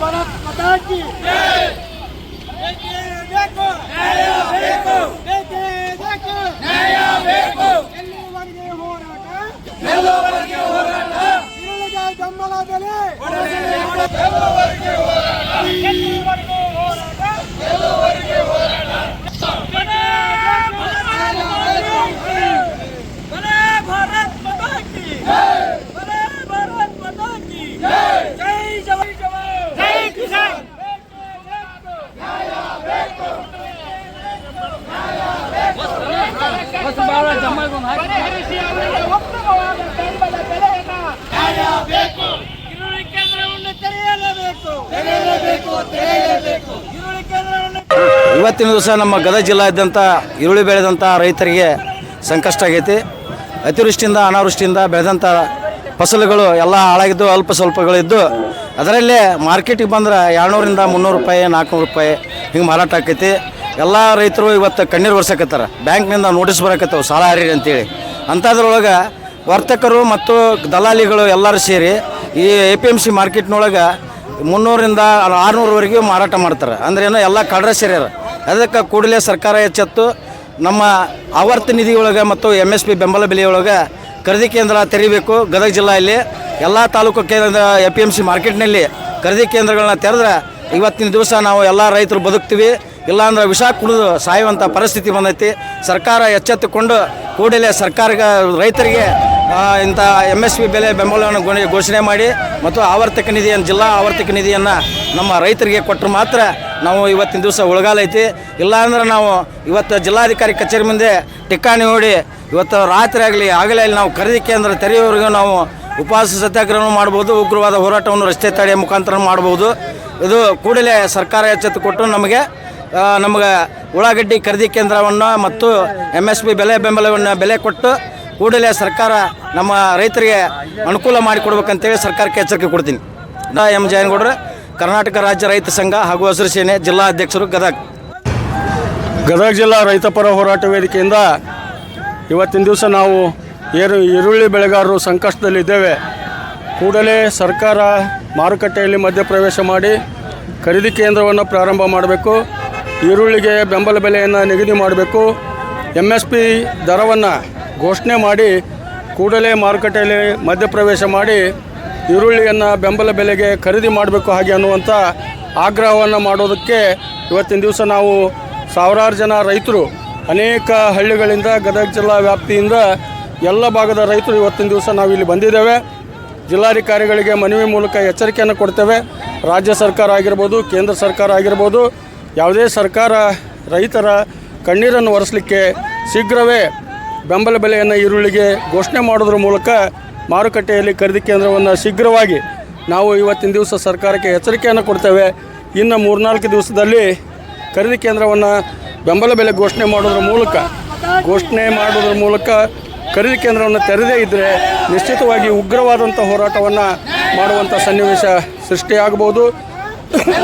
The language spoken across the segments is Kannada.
ಭಾರತ್ ಮಾತಾ ಕಿ ಬೇಕೇ ಬೇಕು ನ್ಯಾಯ ಬೇಕು ಬೇಕೇ ಬೇಕು ನ್ಯಾಯ ಬೇಕು ಎಲ್ಲಿವರೆಗೆ ಹೋರಾಟ ಬೆಂಬಲ ಬೆಲೆ ಎಲ್ಲಿವರೆಗೂ ಹೋರಾಟ ಬಲೇ ಭಾರತ್ ಮಾತಾ ಕಿ ಬಲೇ ಭಾರತ್ ಮಾತಾ ಕಿ ಜೈ ಜವಾನ್ ಜೈ ಕಿಸಾನ್ ಈರುಳ್ಳಿ ಕೇಂದ್ರವನ್ನು ತೆರೆಯಲೇಬೇಕು ತೆರೆಯಲೇಬೇಕು ತೆರೆಯಲೇಬೇಕು ಈರುಳ್ಳಿ ಕೇಂದ್ರವನ್ನು ಇವತ್ತಿನ ದಿವಸ ನಮ್ಮ ಗದಗ ಜಿಲ್ಲಾದ್ಯಂತ ಈರುಳ್ಳಿ ಬೆಳೆದಂಥ ರೈತರಿಗೆ ಸಂಕಷ್ಟ ಆಗೈತಿ. ಅತಿವೃಷ್ಟಿಯಿಂದ, ಅನಾವೃಷ್ಟಿಯಿಂದ ಬೆಳೆದಂಥ ಫಸಲುಗಳು ಎಲ್ಲ ಹಾಳಾಗಿದ್ದು, ಅಲ್ಪ ಸ್ವಲ್ಪಗಳಿದ್ದು ಅದರಲ್ಲೇ ಮಾರ್ಕೆಟಿಗೆ ಬಂದ್ರೆ ಎರಡುನೂರಿಂದ ಮುನ್ನೂರು ರೂಪಾಯಿ, ನಾಲ್ಕುನೂರು ರೂಪಾಯಿ ಹಿಂಗೆ ಮಾರಾಟ ಆಕೈತಿ. ಎಲ್ಲ ರೈತರು ಇವತ್ತು ಕಣ್ಣೀರು ಒರ್ಸಕತ್ತಾರ. ಬ್ಯಾಂಕ್ನಿಂದ ನೋಟಿಸ್ ಬರಕತ್ತವು, ಸಾಲ ಹರೀರಿ ಅಂತೇಳಿ. ಅಂಥದ್ರೊಳಗೆ ವರ್ತಕರು ಮತ್ತು ದಲಾಲಿಗಳು ಎಲ್ಲರೂ ಸೇರಿ ಈ ಎ ಪಿ ಎಂ ಸಿ ಮಾರ್ಕೆಟ್ನೊಳಗೆ ಮುನ್ನೂರಿಂದ ಆರುನೂರವರೆಗೂ ಮಾರಾಟ ಮಾಡ್ತಾರೆ. ಅಂದ್ರೇನು ಎಲ್ಲ ಕಡ್ರ ಸೇರ್ಯಾರ. ಅದಕ್ಕೆ ಕೂಡಲೇ ಸರ್ಕಾರ ಎಚ್ಚೆತ್ತು ನಮ್ಮ ಆವರ್ತ ನಿಧಿಯೊಳಗೆ ಮತ್ತು ಎಂ ಎಸ್ ಪಿ ಬೆಂಬಲ ಬೆಲೆಯೊಳಗೆ ಖರೀದಿ ಕೇಂದ್ರ ತೆರಿಬೇಕು. ಗದಗ ಜಿಲ್ಲೆಯಲ್ಲಿ ಎಲ್ಲ ತಾಲೂಕು ಕೇಂದ್ರ ಎ ಪಿ ಎಂ ಸಿ ಮಾರ್ಕೆಟ್ನಲ್ಲಿ ಖರೀದಿ ಕೇಂದ್ರಗಳನ್ನ ತೆರೆದ್ರೆ ಇವತ್ತಿನ ದಿವಸ ನಾವು ಎಲ್ಲ ರೈತರು ಬದುಕ್ತೀವಿ. ಇಲ್ಲಾಂದ್ರೆ ವಿಷ ಕುಡಿದು ಸಾಯುವಂಥ ಪರಿಸ್ಥಿತಿ ಬಂದೈತಿ. ಸರ್ಕಾರ ಎಚ್ಚೆತ್ತುಕೊಂಡು ಕೂಡಲೇ ಸರ್ಕಾರ ರೈತರಿಗೆ ಇಂಥ ಎಂ ಎಸ್ ಪಿ ಬೆಲೆ ಬೆಂಬಲವನ್ನು ಘೋಷಣೆ- ಮಾಡಿ ಮತ್ತು ಆವರ್ತಕ ನಿಧಿಯನ್ನು, ಜಿಲ್ಲಾ ಆವರ್ತಕ ನಿಧಿಯನ್ನು ನಮ್ಮ ರೈತರಿಗೆ ಕೊಟ್ಟರೆ ಮಾತ್ರ ನಾವು ಇವತ್ತಿನ ದಿವಸ ಉಳಗಾಲ ಐತಿ. ಇಲ್ಲಾಂದ್ರೆ ನಾವು ಇವತ್ತು ಜಿಲ್ಲಾಧಿಕಾರಿ ಕಚೇರಿ ಮುಂದೆ ಟಿಕ್ಕಾಣಿ ನೋಡಿ ಇವತ್ತು ರಾತ್ರಿ ಆಗಲಿ, ಆಗಲೇ ಅಲ್ಲಿ ನಾವು ಖರೀದಿ ಕೇಂದ್ರ ತೆರೆಯುವವರೆಗೂ ನಾವು ಉಪವಾಸ ಸತ್ಯಾಗ್ರಹವನ್ನು ಮಾಡ್ಬೋದು, ಉಗ್ರವಾದ ಹೋರಾಟವನ್ನು ರಸ್ತೆ ತಡೆಯ ಮುಖಾಂತರ ಮಾಡ್ಬೋದು. ಇದು ಕೂಡಲೇ ಸರ್ಕಾರ ಎಚ್ಚೆತ್ತು ಕೊಟ್ಟು ನಮಗೆ ನಮಗೆ ಉಳ್ಳಾಗಡ್ಡಿ ಖರೀದಿ ಕೇಂದ್ರವನ್ನು ಮತ್ತು ಎಂ ಎಸ್ ಪಿ ಬೆಲೆ ಬೆಂಬಲವನ್ನು ಬೆಲೆ ಕೊಟ್ಟು ಕೂಡಲೇ ಸರ್ಕಾರ ನಮ್ಮ ರೈತರಿಗೆ ಅನುಕೂಲ ಮಾಡಿಕೊಡ್ಬೇಕಂತೇಳಿ ಸರ್ಕಾರಕ್ಕೆ ಎಚ್ಚರಿಕೆ ಕೊಡ್ತೀನಿ. ನಾ ಎಂ ಜಯನಗೌಡ್ರ, ಕರ್ನಾಟಕ ರಾಜ್ಯ ರೈತ ಸಂಘ ಹಾಗೂ ಹಸಿರು ಸೇನೆ ಜಿಲ್ಲಾ ಅಧ್ಯಕ್ಷರು ಗದಗ. ಗದಗ ಜಿಲ್ಲಾ ರೈತಪರ ಹೋರಾಟ ವೇದಿಕೆಯಿಂದ ಇವತ್ತಿನ ದಿವಸ ನಾವು ಏರು ಈರುಳ್ಳಿ ಬೆಳೆಗಾರರು ಸಂಕಷ್ಟದಲ್ಲಿದ್ದೇವೆ. ಕೂಡಲೇ ಸರ್ಕಾರ ಮಾರುಕಟ್ಟೆಯಲ್ಲಿ ಮಧ್ಯಪ್ರವೇಶ ಮಾಡಿ ಖರೀದಿ ಕೇಂದ್ರವನ್ನು ಪ್ರಾರಂಭ ಮಾಡಬೇಕು. ಈರುಳ್ಳಿಗೆ ಬೆಂಬಲ ಬೆಲೆಯನ್ನು ನಿಗದಿ ಮಾಡಬೇಕು. ಎಂ ಎಸ್ ಪಿ ದರವನ್ನು ಘೋಷಣೆ ಮಾಡಿ ಕೂಡಲೇ ಮಾರುಕಟ್ಟೆಯಲ್ಲಿ ಮಧ್ಯಪ್ರವೇಶ ಮಾಡಿ ಈರುಳ್ಳಿಯನ್ನು ಬೆಂಬಲ ಬೆಲೆಗೆ ಖರೀದಿ ಮಾಡಬೇಕು ಹಾಗೆ ಅನ್ನುವಂಥ ಆಗ್ರಹವನ್ನು ಮಾಡೋದಕ್ಕೆ ಇವತ್ತಿನ ದಿವಸ ನಾವು ಸಾವಿರಾರು ಜನ ರೈತರು ಅನೇಕ ಹಳ್ಳಿಗಳಿಂದ ಗದಗ ಜಿಲ್ಲಾ ವ್ಯಾಪ್ತಿಯಿಂದ ಎಲ್ಲ ಭಾಗದ ರೈತರು ಇವತ್ತಿನ ದಿವಸ ನಾವು ಇಲ್ಲಿ ಬಂದಿದ್ದೇವೆ. ಜಿಲ್ಲಾಧಿಕಾರಿಗಳಿಗೆ ಮನವಿ ಮೂಲಕ ಎಚ್ಚರಿಕೆಯನ್ನು ಕೊಡ್ತೇವೆ. ರಾಜ್ಯ ಸರ್ಕಾರ ಆಗಿರ್ಬೋದು, ಕೇಂದ್ರ ಸರ್ಕಾರ ಆಗಿರ್ಬೋದು ಯಾವುದೇ ಸರ್ಕಾರ ರೈತರ ಕಣ್ಣೀರನ್ನು ಒರೆಸಲಿಕ್ಕೆ ಶೀಘ್ರವೇ ಬೆಂಬಲ ಬೆಲೆಯನ್ನು ಈರುಳ್ಳಿಗೆ ಘೋಷಣೆ ಮಾಡೋದ್ರ ಮೂಲಕ ಮಾರುಕಟ್ಟೆಯಲ್ಲಿ ಖರೀದಿ ಕೇಂದ್ರವನ್ನು ಶೀಘ್ರವಾಗಿ ನಾವು ಇವತ್ತಿನ ದಿವಸ ಸರ್ಕಾರಕ್ಕೆ ಎಚ್ಚರಿಕೆಯನ್ನು ಕೊಡ್ತೇವೆ. ಇನ್ನು ಮೂರ್ನಾಲ್ಕು ದಿವಸದಲ್ಲಿ ಖರೀದಿ ಕೇಂದ್ರವನ್ನು ಬೆಂಬಲ ಬೆಲೆ ಘೋಷಣೆ ಮಾಡೋದ್ರ ಮೂಲಕ, ಘೋಷಣೆ ಮಾಡೋದ್ರ ಮೂಲಕ ಖರೀದಿ ಕೇಂದ್ರವನ್ನು ತೆರೆದೇ ಇದ್ದರೆ ನಿಶ್ಚಿತವಾಗಿ ಉಗ್ರವಾದಂಥ ಹೋರಾಟವನ್ನು ಮಾಡುವಂಥ ಸನ್ನಿವೇಶ ಸೃಷ್ಟಿಯಾಗಬಹುದು.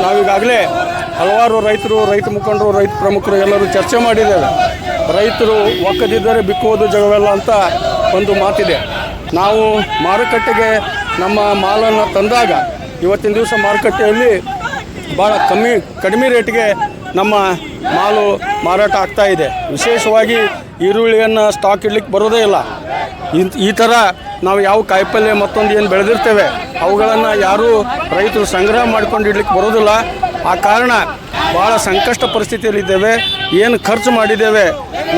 ನಾವೀಗಾಗಲೇ ಹಲವಾರು ರೈತರು, ರೈತ ಮುಖಂಡರು, ರೈತ ಪ್ರಮುಖರು ಎಲ್ಲರೂ ಚರ್ಚೆ ಮಾಡಿದ್ದಾರೆ. ರೈತರು ಒಕ್ಕದಿದ್ದರೆ ಬಿಕ್ಕುವುದು ಜಗವೆಲ್ಲ ಅಂತ ಒಂದು ಮಾತಿದೆ. ನಾವು ಮಾರುಕಟ್ಟೆಗೆ ನಮ್ಮ ಮಾಲನ್ನು ತಂದಾಗ ಇವತ್ತಿನ ದಿವಸ ಮಾರುಕಟ್ಟೆಯಲ್ಲಿ ಭಾಳ ಕಮ್ಮಿ, ಕಡಿಮೆ ರೇಟ್ಗೆ ನಮ್ಮ ಮಾಲು ಮಾರಾಟ ಆಗ್ತಾ ಇದೆ. ವಿಶೇಷವಾಗಿ ಈರುಳ್ಳಿಯನ್ನು ಸ್ಟಾಕ್ ಇಡ್ಲಿಕ್ಕೆ ಬರೋದೇ ಇಲ್ಲ. ಈ ಥರ ನಾವು ಯಾವ ಕಾಯಿಪಲ್ಯ ಮತ್ತೊಂದು ಏನು ಬೆಳೆದಿರ್ತೇವೆ, ಅವುಗಳನ್ನು ಯಾರೂ ರೈತರು ಸಂಗ್ರಹ ಮಾಡ್ಕೊಂಡು ಇಡ್ಲಿಕ್ಕೆ ಬರೋದಿಲ್ಲ. ಆ ಕಾರಣ ಭಾಳ ಸಂಕಷ್ಟ ಪರಿಸ್ಥಿತಿಯಲ್ಲಿದ್ದೇವೆ. ಏನು ಖರ್ಚು ಮಾಡಿದ್ದೇವೆ.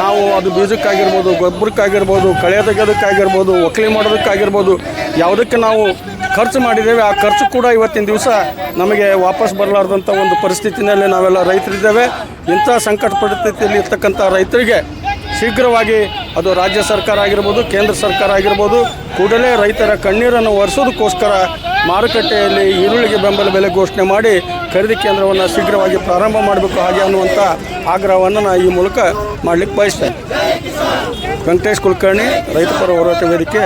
ನಾವು ಅದು ಬೀಜಕ್ಕಾಗಿರ್ಬೋದು, ಗೊಬ್ಬರಕ್ಕಾಗಿರ್ಬೋದು, ಕಳೆ ತೆಗೆಯೋದಕ್ಕಾಗಿರ್ಬೋದು, ಒಕ್ಕಲಿ ಮಾಡೋದಕ್ಕಾಗಿರ್ಬೋದು, ಯಾವುದಕ್ಕೆ ನಾವು ಖರ್ಚು ಮಾಡಿದ್ದೇವೆ, ಆ ಖರ್ಚು ಕೂಡ ಇವತ್ತಿನ ದಿವಸ ನಮಗೆ ವಾಪಸ್ ಬರಲಾರ್ದಂಥ ಒಂದು ಪರಿಸ್ಥಿತಿನಲ್ಲಿ ನಾವೆಲ್ಲ ರೈತರಿದ್ದೇವೆ. ಇಂಥ ಸಂಕಟ ಪರಿಸ್ಥಿತಿಯಲ್ಲಿ ಇರ್ತಕ್ಕಂಥ ರೈತರಿಗೆ ಶೀಘ್ರವಾಗಿ ಅದು ರಾಜ್ಯ ಸರ್ಕಾರ ಆಗಿರ್ಬೋದು, ಕೇಂದ್ರ ಸರ್ಕಾರ ಆಗಿರ್ಬೋದು, ಕೂಡಲೇ ರೈತರ ಕಣ್ಣೀರನ್ನು ಒರೆಸೋದಕ್ಕೋಸ್ಕರ ಮಾರುಕಟ್ಟೆಯಲ್ಲಿ ಈರುಳ್ಳಿಗೆ ಬೆಂಬಲ ಬೆಲೆ ಘೋಷಣೆ ಮಾಡಿ ಖರೀದಿ ಕೇಂದ್ರವನ್ನು ಶೀಘ್ರವಾಗಿ ಪ್ರಾರಂಭ ಮಾಡಬೇಕು ಹಾಗೆ ಅನ್ನುವಂಥ ಆಗ್ರಹವನ್ನು ನಾ ಈ ಮೂಲಕ ಮಾಡಲಿಕ್ಕೆ ಬಯಸ್ತೇನೆ. ವೆಂಕಟೇಶ್ ಕುಲಕರ್ಣಿ ರೈತಪರ ಹೋರಾಟ ವೇದಿಕೆ